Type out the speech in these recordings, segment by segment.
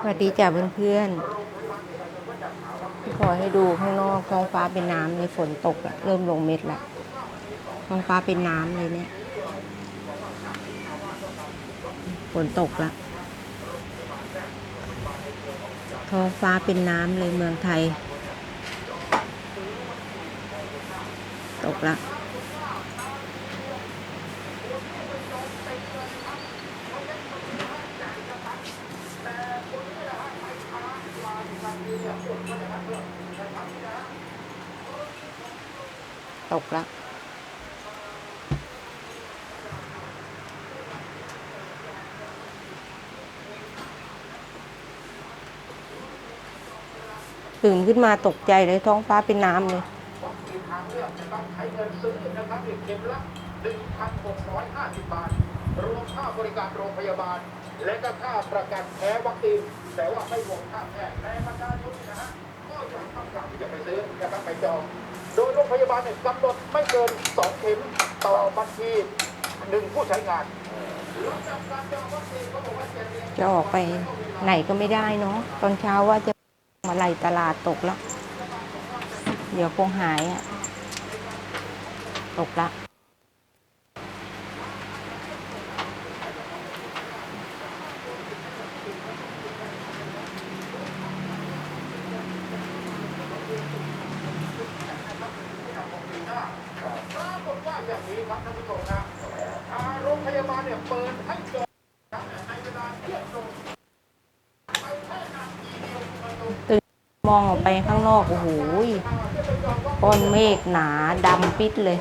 สวัสดีจ้ะเพื่อนๆขอให้ดูข้างนอกท้องฟ้าเป็นน้ำในฝนตกอะเริ่มลงเม็ดละท้องฟ้าเป็นน้ำเลยเนี่ยฝนตกละท้องฟ้าเป็นน้ำเลยเมืองไทย ตกละ ตกละตื่นขึ้นมาตกใจเลยท้องฟ้าเป็นน้ำเลยรวมค่าบริการโรงพยาบาล และก็ค่าประกันแพ้วัคซีนแต่ว่าไม่รวมค่าแพทย์แต่บรรดาชนนะฮะก็ยังต้องการที่จะไปซื้อนะครับไปจอง โดยโรงพยาบาลเนี่ยกำหนดไม่เกิน 2 เข็มต่อบัญชีหนึ่งผู้ใช้งานจากการจองวัคซีนเขาบอกว่าเจ็ดเดือนจะออกไปไหนก็ไม่ได้เนาะตอนเช้าว่าจะมาไล่ตลาดตกแล้ว เดี๋ยวคงหายอะตกละ ปรากฏว่าอย่างนี้ครับท่านผู้ชมนะอ่าโรงพยาบาล เนี่ยเปิดให้จองในเวลาเที่ยงตรงมตื่นมองออกไปข้างนอก โอ้โหก้อนเมฆหนาดำปิดเลย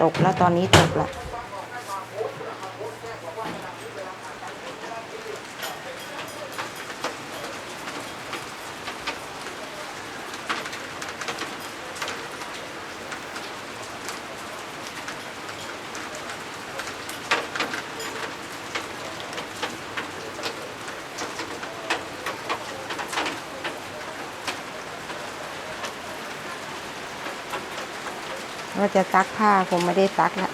ตกแล้วตอนนี้ตกแล้ว ว่าจะซักผ้าคงไม่ได้ซักแล้ว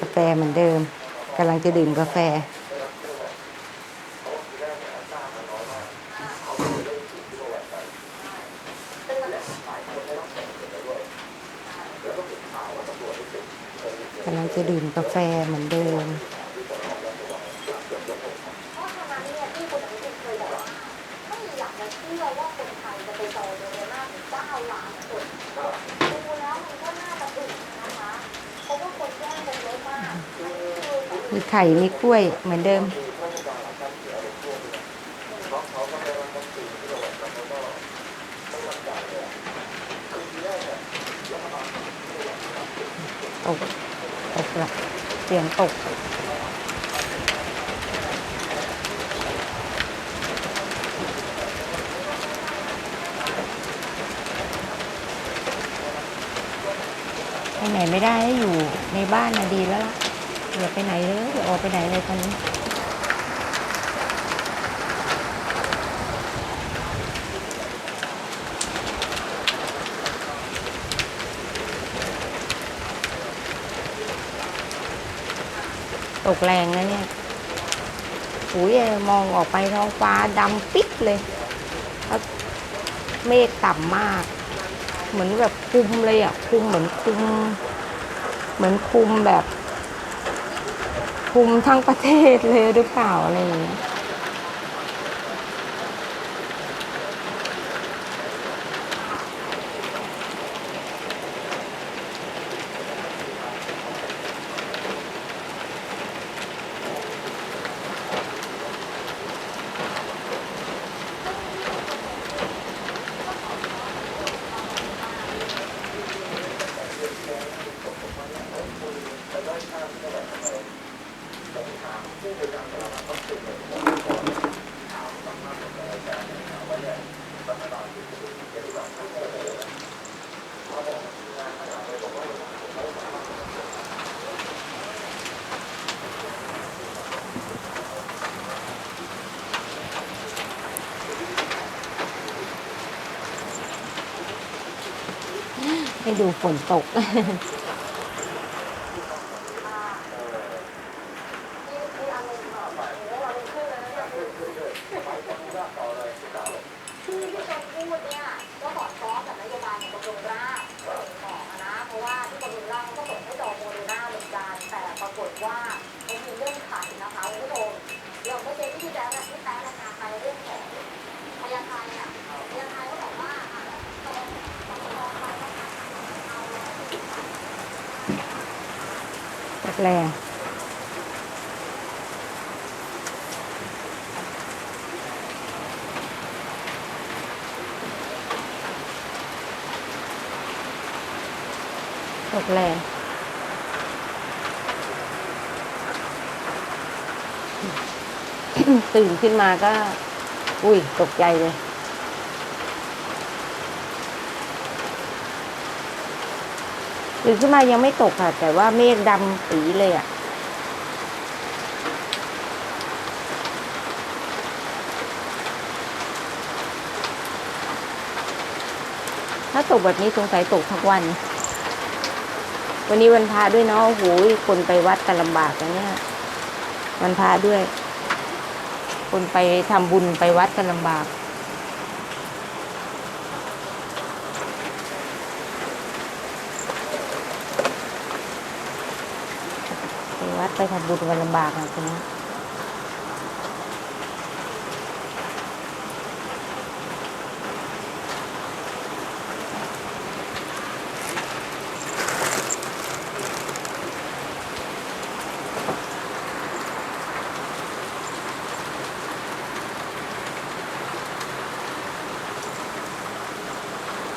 กาแฟเหมือนเดิมกำลังจะดื่มกาแฟ กำลังจะดื่ม กาแฟเหมือนเดิมเพราะฉะนั้นเนี่ยที่คุณอนุทินเคยบอกว่าไม่อยากจะเชื่อว่าคนไทยจะไปจองโมเดอร์นาถึงเก้าล้านคนดูแล้วมันก็น่าจะถึงนะคะ เพราะว่าคนแย่งกันเยอะมากอันนี้คือแบบ มีไข่ มีกล้วยเหมือนเดิม ตก ตกละ เสียงตก ไปไหนไม่ได้ให้อยู่ในบ้านนะดีแล้วล่ะอย่าไปไหนเลยอย่าออกไปไหนเลยตอนนี้ กแรงนะเนี่ยอุ้ยมองออกไปท้องฟ้าดำปิ๊กเลยแล้วเมฆต่ำมาก เหมือนแบบคลุมเลยอะคลุมเหมือนคลุม เหมือนคลุมแบบคลุมทั้งประเทศเลยหรือเปล่าอะไรอย่างเงี้ย ให้ดูฝนตก ที่ที่อารมณ์แบบโแรงตกแรงตื่นขึ้นมาก็ อุ้ย ตกใจเลย ตื่นขึ้นมายังไม่ตกค่ะ แต่ว่าเมฆดำปีเลยอะ่ะถ้าตกแบบนี้สงสัยตกทั้งวัน วันนี้วันพระด้วยเนาะโอ้โหคนไปวัดกันลำบากอย่างเนี้ยวันพระด้วย คนไปทำบุญไปวัดกันลำบาก ไปวัดไปทำบุญกันลำบากอะตรงนี้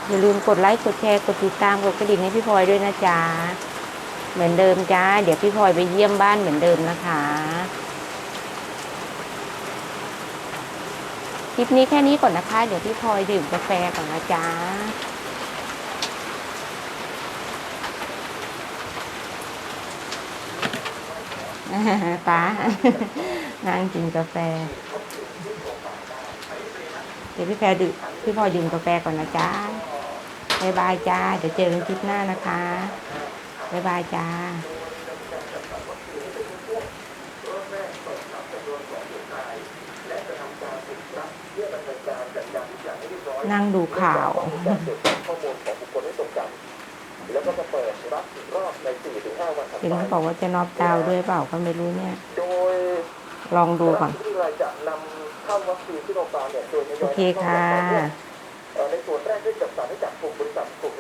อย่าลืมกดไลค์ กดแชร์ กดติดตาม กดกระดิ่งให้พี่พลอยด้วยนะจ๊ะ เหมือนเดิมจ้า เดี๋ยวพี่พลอยไปเยี่ยมบ้านเหมือนเดิมนะคะ คลิปนี้แค่นี้ก่อนนะคะ เดี๋ยวพี่พลอยดื่มกาแฟก่อนนะจ๊ะป้านั่งกินกาแฟ เดี๋ยวพี่แพรดื่มพี่พลอยดื่มกาแฟก่อนนะจ๊ะบายบายจ้า เดี๋ยวเจอกันคลิปหน้านะคะ บายบายจ้านั่งดูข่าวข้อมูลของเห็นเขาบอกว่าจะนอบดาวด้วยเปล่าก็ไม่รู้เนี่ย ลองดูก่อน โอเคค่ะในส่วนแรกได้จัดสรรให้กับกลุ่มบริษัทกลุ่ม